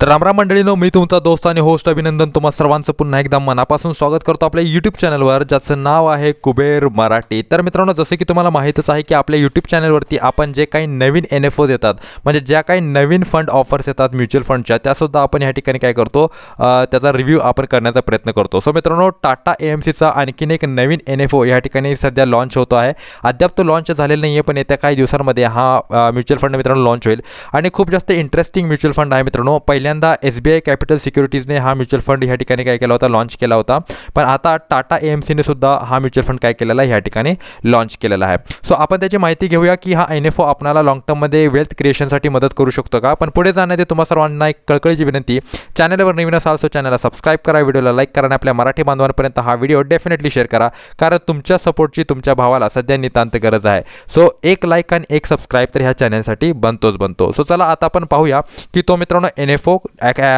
तर रामराम मंडळीनो मी तुमचा दोस्त आणि होस्ट अभिनंदन तुम्हा सर्वांचं पुन्हा एकदा मनापासून स्वागत करतो आपल्या यूट्यूब चॅनलवर ज्याचं नाव आहे कुबेर मराठी. तर मित्रांनो जसं की तुम्हाला माहीतच आहे की आपल्या यूट्यूब चॅनलवरती आपण जे काही नवीन एन एफ ओज येतात म्हणजे ज्या काही नवीन फंड ऑफर्स येतात म्युच्युअल फंडच्या त्यासुद्धा आपण या ठिकाणी काय करतो त्याचा रिव्ह्यू आपण करण्याचा प्रयत्न करतो. सो मित्रांनो टाटा ए एम सीचा आणखीन एक नवीन एन एफ ओ या ठिकाणी सध्या लॉन्च होतो आहे. अद्याप तो लॉन्च झालेला नाही आहे पण येत्या काही दिवसांमध्ये हा म्युच्युअल फंड मित्रांनो लॉन्च होईल. आणि खूप जास्त इंटरेस्टिंग म्युच्युअल फंड आहे मित्रांनो. पहिल्यांदा एस बी आय कॅपिटल सिक्युरिटीजने हा म्युच्युअल फंड या ठिकाणी काय केला होता? लॉन्च केला होता. पण आता टाटा ए एम सीने सुद्धा हा म्युच्युअल फंड काय केलेला आहे? या ठिकाणी लॉन्च केलेला आहे. सो आपण त्याची माहिती घेऊया की हा एन एफ ओ आपणाला लॉंग टर्ममध्ये वेल्थ क्रिएशनसाठी मदत करू शकतो का? पण पुढे जाण्यात तुम्हाला सर्वांना एक कळकळीची विनंती. चॅनलवर नवीन असाल सो चॅनलला सबस्क्राईब करा. व्हिडिओला लाईक करा आणि आपल्या मराठी बांधवांपर्यंत हा व्हिडिओ डेफिनेटली शेअर करा. कारण तुमच्या सपोर्टची तुमच्या भावाला सध्या नितांत गरज आहे. सो एक लाईक आणि एक सबस्क्राईब तर ह्या चॅनलसाठी बनतोच बनतो. सो चला आता आपण पाहूया की तो मित्रांनो एन एफ ओ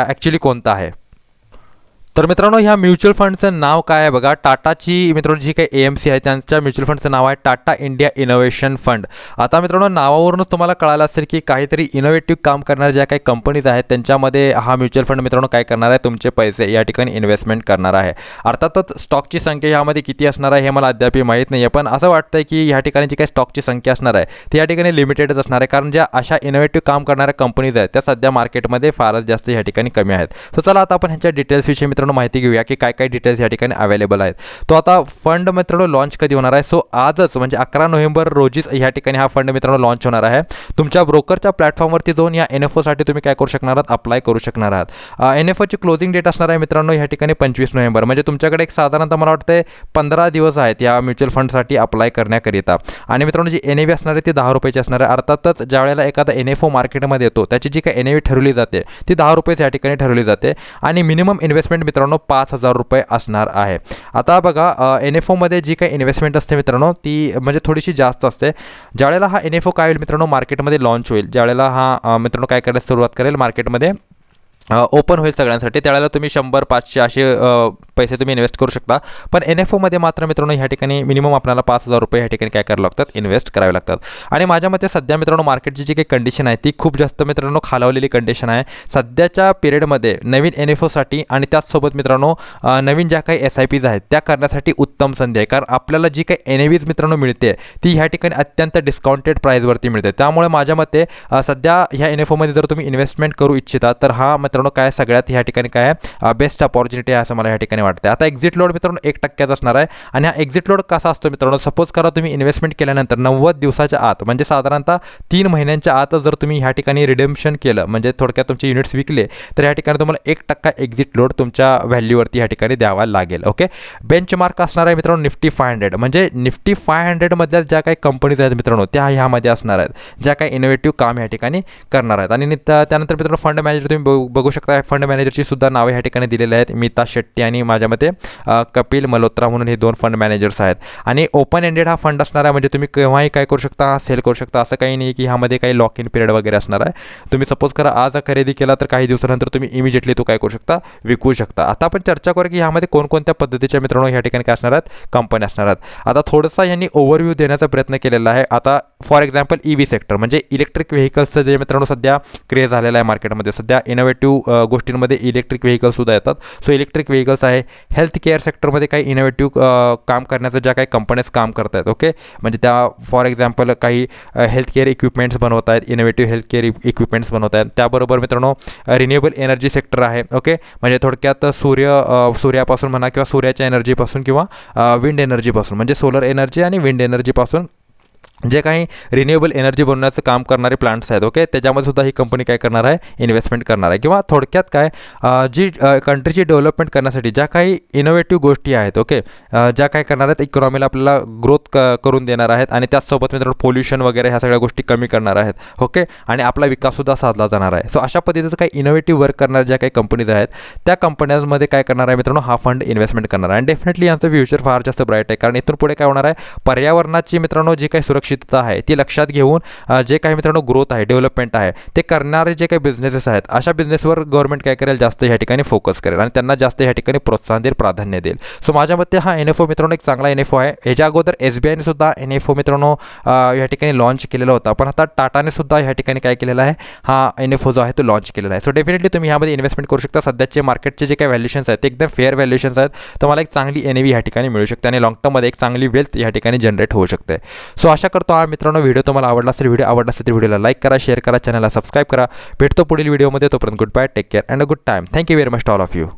ॲक्च्युली कोणता आहे? तर मित्रांनो ह्या म्युच्युअल फंडचं नाव काय आहे? बघा टाटाची मित्रांनो जी काही ए एम सी आहे त्यांच्या म्युच्युअल फंडचं नाव आहे टाटा इंडिया इनोव्हेशन फंड. आता मित्रांनो नावावरूनच तुम्हाला कळालं असेल की काहीतरी इनोव्हेटिव्ह काम करणाऱ्या ज्या काही कंपनीज आहेत त्यांच्यामध्ये हा म्युच्युअल फंड मित्रांनो काय करणार आहे? तुमचे पैसे या ठिकाणी इन्व्हेस्टमेंट करणार आहे. अर्थातच स्टॉकची संख्या ह्यामध्ये किती असणार आहे हे मला अद्याप माहीत नाही आहे पण असं वाटतं आहे की ह्या ठिकाणी जी काही स्टॉकची संख्या असणार आहे ती या ठिकाणी लिमिटेडच असणार आहे कारण ज्या अशा इनोव्हेटिव्ह काम करणाऱ्या कंपनीज आहेत त्या सध्या मार्केटमध्ये फारच जास्त या ठिकाणी कमी आहेत. तर चला आता आपण ह्यांच्या डिटेल्सविषयी मित्रांनो माहिती घेऊया की काय काय डिटेल्स या ठिकाणी अवेलेबल आहेत. तो आता फंड मित्रांनो लॉन्च कधी होणार आहे? सो आजच म्हणजे अकरा नोव्हेंबर रोजीच ह्या ठिकाणी हा फंड मित्रांनो लॉन्च होणार आहे. तुमच्या ब्रोकरच्या प्लॅटफॉर्मवरती जाऊन या एन एफ ओसाठी तुम्ही काय करू शकणार आहात? अप्लाय करू शकणार आहात. एन एफ ओची क्लोजिंग डेट असणार आहे मित्रांनो ह्या ठिकाणी पंचवीस नोव्हेंबर. म्हणजे तुमच्याकडे एक साधारणतः मला वाटतं पंधरा दिवस आहेत या म्युच्युअल फंडसाठी अप्लाय करण्याकरिता. आणि मित्रांनो जी एन ए व्ही असणार आहे ती दहा रुपयाची असणार आहे. अर्थातच ज्या वेळेला एखादा एन एफ ओ मार्केटमध्ये येतो त्याची जी काही एन ए व्ही ठरवली जाते ती दहा रुपयेच या ठिकाणी ठरवली जाते. आणि मिनिमम इन्व्हेस्टमेंट मित्रांनो पाच हजार रुपये असणार आहे. आता बघा एन एफ ओमध्ये जी काही इन्व्हेस्टमेंट असते मित्रांनो ती म्हणजे थोडीशी जास्त असते. ज्यावेळेला हा एन एफ ओ काय होईल मित्रांनो मार्केटमध्ये लॉन्च होईल. ज्यावेळेला हा मित्रांनो काय करायला सुरुवात करेल मार्केटमध्ये ओपन होईल सगळ्यांसाठी त्यावेळेला तुम्ही शंभर पाचशे असे पैसे तुम्ही इन्व्हेस्ट करू शकता. पण एन एफ ओमध्ये मात्र मित्रांनो ह्या ठिकाणी मिनिमम आपल्याला पाच हजार रुपये ह्या ठिकाणी काय करावं लागतात? इन्व्हेस्ट करावे लागतात. आणि माझ्या मते सध्या मित्रांनो मार्केटची जी काही कंडिशन आहे ती खूप जास्त मित्रांनो खालावलेली कंडिशन आहे. सध्याच्या पिरियडमध्ये नवीन एन एफ ओसाठी आणि त्याचसोबत मित्रांनो नवीन ज्या काही एस आय पीज आहेत त्या करण्यासाठी उत्तम संधी आहे. कारण आपल्याला जी काही एन एवीज मित्रांनो मिळते ती ह्या ठिकाणी अत्यंत डिस्काउंटेड प्राईजवरती मिळते. त्यामुळे माझ्या मते सध्या ह्या एन एफ ओमध्ये जर तुम्ही इन्व्हेस्टमेंट करू इच्छिता तर हा मित्रांनो काय सगळ्यात ह्या ठिकाणी काय बेस्ट अपॉर्च्युनिटी आहे असं मला ह्या ठिकाणी वाटतं. आता एक्झिट लोड मित्रांनो एक टक्क्याचा असणार आहे. आणि हा एक्झिट लोड कसा असतो मित्रांनो? सपोज करा तुम्ही इन्व्हेस्टमेंट केल्यानंतर नव्वद दिवसाच्या आत म्हणजे साधारणतः तीन महिन्यांच्या आत जर तुम्ही ह्या ठिकाणी रिडेम्शन केलं म्हणजे थोडक्यात तुमचे युनिट्स विकले तर ह्या ठिकाणी तुम्हाला एक टक्का एक्झिट लोड तुमच्या व्हॅल्यूवरती ह्या ठिकाणी द्यावा लागेल. ओके बेंचमार्क असणार आहे मित्रांनो निफ्टी फाय हंड्रेड म्हणजे निफ्टी फाय हंड्रेडमधल्या ज्या काही कंपनीज आहेत मित्रांनो त्या ह्यामध्ये असणार आहेत. ज्या काही इनोव्हेटिव्ह काम ह्या ठिकाणी करणार आहेत. आणि त्यानंतर मित्रांनो फंड मॅनेजर तुम्ही बघू बघू शकता फंड मॅनेजरची सुद्धा नावे ह्या ठिकाणी दिलेली आहेत. मिता शेट्टी आणि माझ्या मते कपिल मल्होत्रा म्हणून हे दोन फंड मॅनेजर्स आहेत. आणि ओपन एंडेड हा फंड असणार आहे म्हणजे तुम्ही केव्हाही काय करू शकता सेल करू शकता असं काही नाही की ह्यामध्ये काही लॉक इन पिरियड वगैरे असणार आहे. तुम्ही सपोज करा आज खरेदी केला तर काही दिवसानंतर तुम्ही इमिजिएटली तो काय करू शकता विकू शकता. आता आपण चर्चा करू की ह्यामध्ये कोणकोणत्या पद्धतीच्या मित्रांनो ह्या ठिकाणी काय असणार आहेत कंपन्या असणार आहेत. आता थोडंसं यांनी ओव्हरव्ह्यू देण्याचा प्रयत्न केलेला आहे. आता for example E V sector म्हणजे इलेक्ट्रिक व्हेकल्सचं जे मित्रांनो सध्या क्रेज झालेलं आहे मार्केटमध्ये सध्या इनोव्हेटिव्ह गोष्टींमध्ये इलेक्ट्रिक व्हेकल्ससुद्धा येतात. सो इलेक्ट्रिक व्हेकल्स आहे हेल्थ केअर सेक्टरमध्ये काही इनोव्हेटिव्ह काम करण्याचं ज्या काही कंपन्याज काम करत आहेत ओके म्हणजे त्या फॉर एक्झाम्पल काही हेल्थ केअर इक्विपमेंट्स बनवत आहेत इनोव्हेटिव्ह हेल्थ केअर इक्विपमेंट्स बनवत आहेत त्याबरोबर मित्रांनो रिन्युएबल एनर्जी सेक्टर आहे ओके म्हणजे थोडक्यात सूर्य सूर्यापासून म्हणा किंवा सूर्याच्या एनर्जीपासून किंवा विंड एनर्जीपासून म्हणजे सोलर एनर्जी आणि विंड एनर्जीपासून जे काही रिन्युएबल एनर्जी बनवण्याचं काम करणारे प्लांट्स आहेत ओके त्याच्यामध्ये सुद्धा ही कंपनी काय करणार आहे? इन्व्हेस्टमेंट करणार आहे. किंवा थोडक्यात काय जी कंट्रीची डेव्हलपमेंट करण्यासाठी ज्या काही इनोव्हेटिव्ह गोष्टी आहेत ओके ज्या काय करणार आहेत इकॉनॉमीला आपल्याला ग्रोथ क करून देणार आहेत आणि त्याचसोबत मित्रांनो पोल्युशन वगैरे ह्या सगळ्या गोष्टी कमी करणार आहेत ओके आणि आपला विकाससुद्धा साधला जाणार आहे. सो अशा पद्धतीचं काही इनोव्हेटिव्ह वर्क करणाऱ्या ज्या काही कंपनीज आहेत त्या कंपन्यांमध्ये काय करणार आहे मित्रांनो? हा फंड इन्व्हेस्टमेंट करणार आहे. आणि डेफिनेटली यांचं फ्युचर फार जास्त ब्राईट आहे. कारण इथून पुढे काय होणार आहे? पर्यावरणाची मित्रांनो जी काही सुरक्षा सुरक्षितता आहे. ती लक्षात घेऊन जे काही मित्रांनो ग्रोथ आहे डेव्हलपमेंट आहे ते करणारे जे काही बिझनेसेस आहेत अशा बिझनेसवर गव्हर्नमेंट काय करेल? जास्त ह्या ठिकाणी फोकस करेल आणि त्यांना जास्त ह्या ठिकाणी प्रोत्साहन देईल प्राधान्य देईल. सो माझ्या मते हा एन एफ ओ मित्रांनो एक चांगला एन एफ ओ आहे. ह्याच्या अगोदर एस बी आयने सुद्धा एन एफ ओ मित्रांनो या ठिकाणी लॉन्च केलेला होता. पण आता टाटाने सुद्धा ह्या ठिकाणी काय केलेलं आहे? हा एन एफ ओ जो आहे तो लॉन्च केलेला आहे. सो डेफिनेटली तुम्ही ह्यामध्ये इन्व्हेस्टमेंट करू शकता. सध्याचे मार्केटचे जे काही व्हॅल्युशन्स आहेत ते एकदम फेअर व्हॅल्युशन्स आहेत. तुम्हाला एक चांगली एन ह्या ठिकाणी मिळू शकते आणि लॉंग टर्ममध्ये एक चांगली वेल्थ या ठिकाणी जनरेट होऊ शकते. सो आशा करतो हा मित्रांनो व्हिडिओ तुम्हाला आवडला असेल व्हिडिओ आवडला असेल तर व्हिडिओला लाईक करा शेअर करा चॅनलला सबस्क्राईब करा. भेटतो पुढील व्हिडिओमध्ये तोपर्यंत good bye take care and a good time thank you very much all of you